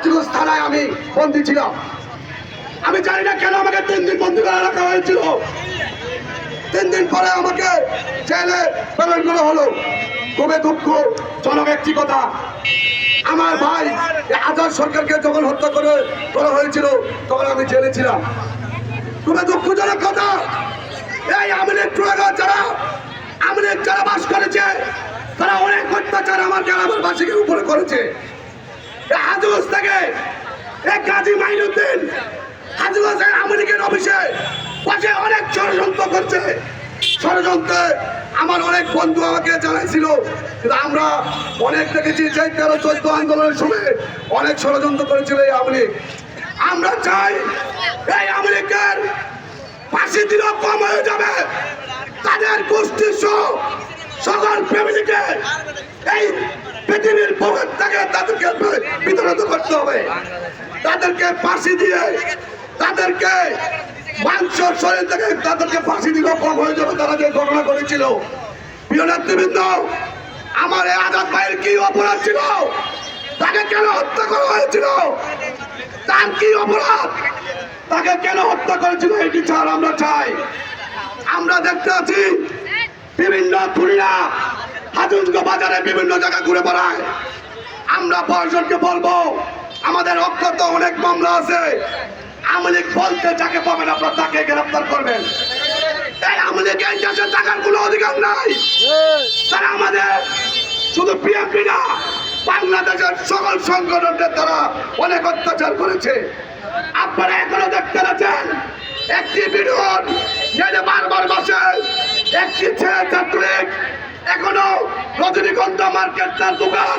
হাজগঞ্জ থানায় আমি বন্দি ছিলাম। আমি জানি না কেন আমাকে তিন দিন বন্দি করে রাখা হয়েছিল। তিন দিন পরে আমাকে জেলে প্রেরণ করা হলো। খুবই দুঃখ দুঃখজনক একটি কথা। আমার ভাই আজাদ সরকারকে যখন হত্যা করে করা হয়েছিল, তখন আমি জেলে ছিলাম। খুবই দুঃখজনক কথা। এই আমিনের টুয়াগা যারা, আমিনের যারা বাস করেছে, তারা অনেক অত্যাচার আমার গ্রামের বাসীকে উপরে করেছে। হাজগঞ্জ থেকে। এক কাজী মাইনুদ্দিন হাজগঞ্জের আমেরিকান অফিসে বসে অনেক ষড়যন্ত্র করছে। ষড়যন্ত্রে আমার অনেক বন্ধু আমাকে জানাইছিল, কিন্তু আমরা অনেক দেখেছি যে তেরো চোদ্দ আন্দোলনের সময় অনেক ষড়যন্ত্র করেছিল এই আমলি আমরা চাই এই আমেরিকার ফাঁসি দিলেও কম হয়ে যাবে। তাদের গোষ্ঠীর সহ সকল ফ্যামিলিকে এই পৃথিবীর পকেট থেকে তাদেরকে বিতরিত করতে হবে। তাদেরকে ফাঁসি দিয়ে, তাদেরকে মাংস শরীর থেকে তাদেরকে ফাঁসি দিলেও কম হয়ে যাবে তারা যে ঘটনা করেছিল। প্রিয় নেতৃবৃন্দ, আমার এই আজাদ ভাইয়ের কি অপরাধ ছিল? তাকে কেন হত্যা করা হয়েছিল? তার কি অপরাধ? তাকে কেন হত্যা করেছিল এটি বিচার আমরা চাই। আমরা দেখতে আছি বিভিন্ন খুনিরা হাজুজগ বাজারে বিভিন্ন জায়গায় ঘুরে বেড়ায়। আমরা প্রশাসনকে বলব, আমাদের অক্ষত অনেক মামলা আছে। আমলিক বলতে যাকে পাবেন আপনার তাকে গ্রেফতার করবেন। এই থাকার কোনো অধিকার নাই। তারা আমাদের শুধু সকল অনেক অত্যাচার করেছে। আপনারা যেটা বারবার এখনও মার্কেট তার দোকান।